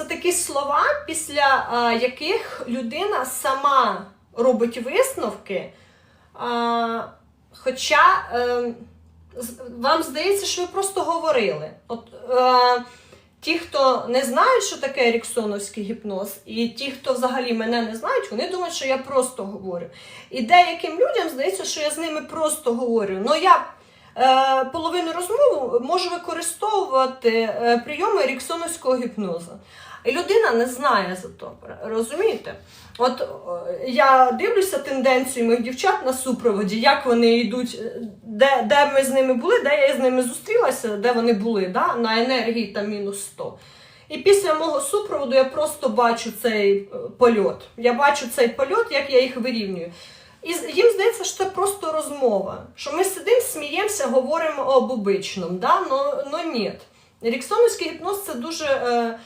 це такі слова, після яких людина сама робить висновки. Хоча е, вам здається, що ви просто говорили. От, е, ті, хто не знають, що таке еріксоновський гіпноз, і ті, хто взагалі мене не знають, вони думають, що я просто говорю. І деяким людям здається, що я з ними просто говорю. Ну я половину розмови можу використовувати е, прийоми еріксоновського гіпнозу. І людина не знає за то, розумієте? От е, я дивлюся тенденцію моїх дівчат на супроводі, як вони йдуть, е, де, де ми з ними були, де я з ними зустрілася, де вони були, да? на енергії там мінус 100. І після мого супроводу я просто бачу цей е, польот. Я бачу цей польот, як я їх вирівнюю. І їм здається, що це просто розмова. Що ми сидимо, сміємося, говоримо об обичному. Да? Ну ні. Ріксоновський гіпноз це дуже е,